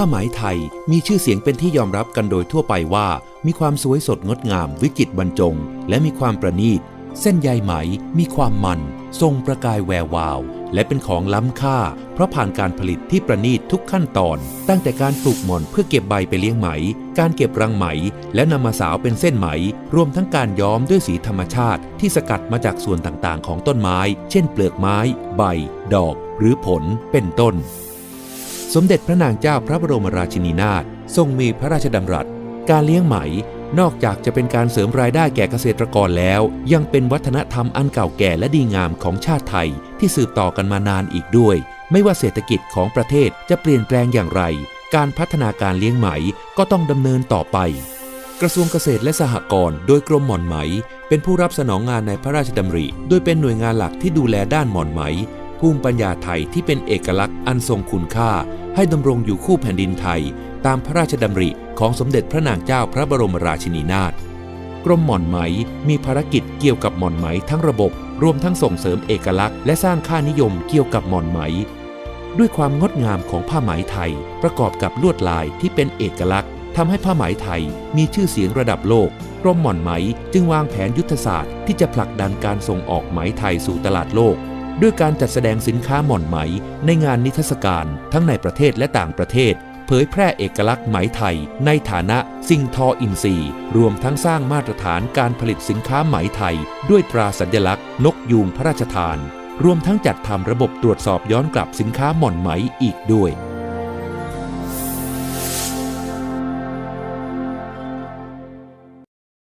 ผ้าไหมไทยมีชื่อเสียงเป็นที่ยอมรับกันโดยทั่วไปว่า มีความสวยสดงดงามวิจิตรบรรจง และมีความประณีต เส้นใยไหมมีความมัน ทรงประกายแวววาว และเป็นของล้ำค่า เพราะผ่านการผลิตที่ประณีตทุกขั้นตอน ตั้งแต่การปลูกหม่อนเพื่อเก็บใบไปเลี้ยงไหม การเก็บรังไหม และนำมาสาวเป็นเส้นไหม รวมทั้งการย้อมด้วยสีธรรมชาติ ที่สกัดมาจากส่วนต่างๆ ของต้นไม้ เช่น เปลือกไม้ ใบ ดอก หรือผลเป็นต้น สมเด็จพระนางเจ้าพระบรมราชินีนาถทรงมีพระราชดำรัส การเลี้ยงไหมนอกจากจะเป็นการเสริมรายได้แก่เกษตรกรแล้ว ยังเป็นวัฒนธรรมอันเก่าแก่และดีงามของชาติไทย ที่สืบต่อกันมานานอีกด้วย ไม่ว่าเศรษฐกิจของประเทศจะเปลี่ยนแปลงอย่างไร การพัฒนาการเลี้ยงไหมก็ต้องดำเนินต่อไป กระทรวงเกษตรและสหกรณ์โดยกรมหม่อนไหม เป็นผู้รับสนองงานในพระราชดำริ โดยเป็นหน่วยงานหลักที่ดูแลด้านหม่อนไหม ภูมิปัญญาไทยที่เป็นเอกลักษณ์อันทรงคุณค่า ให้ดำรงอยู่คู่แผ่นดินไทย ตามพระราชดำริของสมเด็จพระนางเจ้าพระบรมราชินีนาถกรมหม่อนไหมมีภารกิจเกี่ยวกับหม่อนไหมทั้งระบบ รวมทั้งส่งเสริมเอกลักษณ์และสร้างค่านิยมเกี่ยวกับหม่อนไหม ด้วยความงดงามของผ้าไหมไทย ประกอบกับลวดลายที่เป็นเอกลักษณ์ทำให้ผ้าไหมไทยมีชื่อเสียงระดับโลก กรมหม่อนไหมจึงวางแผนยุทธศาสตร์ที่จะผลักดันการส่งออกไหมไทยสู่ตลาดโลก ด้วยการจัดแสดงสินค้าหม่อนไหมในงานนิทรรศการทั้งในประเทศและต่างประเทศ เผยแพร่เอกลักษณ์ไหมไทย ในฐานะสิ่งทออินทรีย์รวมทั้งสร้างมาตรฐานการผลิตสินค้าไหมไทย ด้วยตราสัญลักษณ์ นกยูงพระราชทาน รวมทั้งจัดทำระบบตรวจสอบย้อนกลับสินค้าหม่อนไหมอีกด้วย